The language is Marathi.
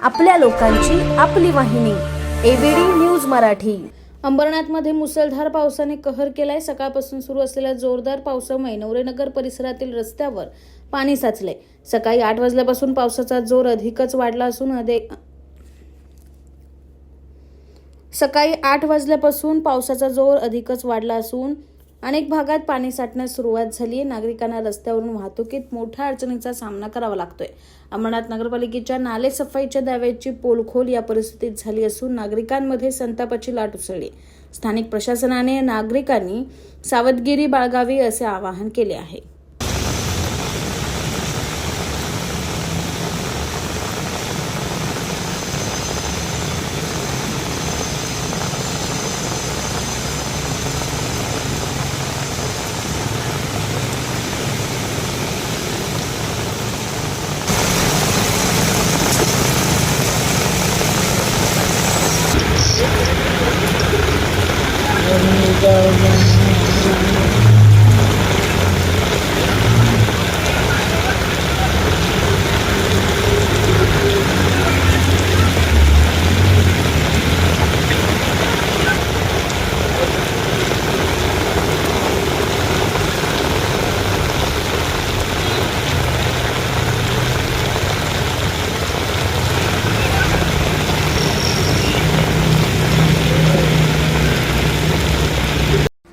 आपल्या लोकांची आपली वाहिनी एबीडी न्यूज मराठी. अंबरनाथमध्ये मुसळधार पावसाने कहर केलाय. सकाळपासून सुरू असलेल्या जोरदार पावसामुळे नवरेनगर परिसरातील रस्त्यावर पाणी साचले सकाळी आठ वाजल्यापासून पावसाचा जोर अधिकच वाढला असून अधिक सकाळी आठ वाजल्यापासून पावसाचा जोर अधिकच वाढला असून अनेक भागात पाणी साठण्यास सुरुवात झाली आहे. नागरिकांना रस्त्यावरून वाहतुकीत मोठ्या अडचणीचा सामना करावा लागतोय. अमरनाथ नगरपालिकेच्या नाले सफाईच्या दाव्याची पोलखोल या परिस्थितीत झाली असून नागरिकांमध्ये संतापाची लाट उसळली. स्थानिक प्रशासनाने नागरिकांनी सावधगिरी बाळगावी असे आवाहन केले आहे. Thank you.